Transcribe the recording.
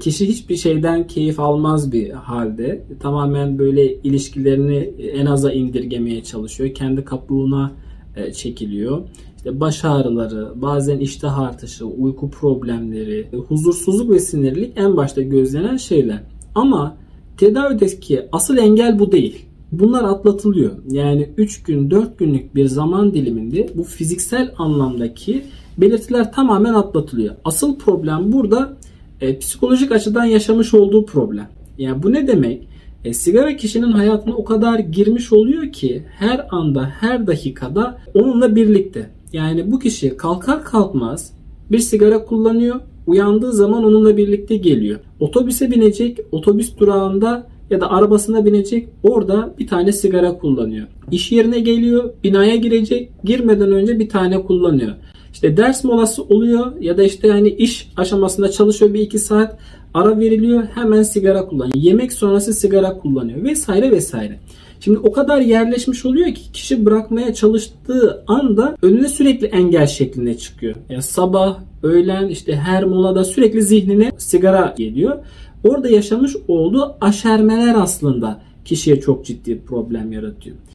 Kişi hiçbir şeyden keyif almaz bir halde. Tamamen böyle ilişkilerini en aza indirgemeye çalışıyor. Kendi kabuğuna e, çekiliyor. İşte baş ağrıları, bazen iştah artışı, uyku problemleri, huzursuzluk ve sinirlilik en başta gözlenen şeyler. Ama tedavideki asıl engel bu değil. Bunlar atlatılıyor. Yani 3 gün 4 günlük bir zaman diliminde bu fiziksel anlamdaki belirtiler tamamen atlatılıyor. Asıl problem burada e, psikolojik açıdan yaşamış olduğu problem. Yani bu ne demek? E, sigara kişinin hayatına o kadar girmiş oluyor ki her anda her dakikada onunla birlikte. Yani bu kişi kalkar kalkmaz bir sigara kullanıyor. Uyandığı zaman onunla birlikte geliyor. Otobüse binecek, otobüs durağında ya da arabasına binecek orada bir tane sigara kullanıyor. İş yerine geliyor, binaya girecek, girmeden önce bir tane kullanıyor. İşte ders molası oluyor ya da işte yani iş aşamasında çalışıyor bir iki saat ara veriliyor hemen sigara kullanıyor. Yemek sonrası sigara kullanıyor vesaire vesaire. Şimdi o kadar yerleşmiş oluyor ki kişi bırakmaya çalıştığı anda önüne sürekli engel şeklinde çıkıyor. Yani sabah, öğlen işte her molada sürekli zihnine sigara geliyor. Orada yaşamış olduğu aşermeler aslında kişiye çok ciddi problem yaratıyor.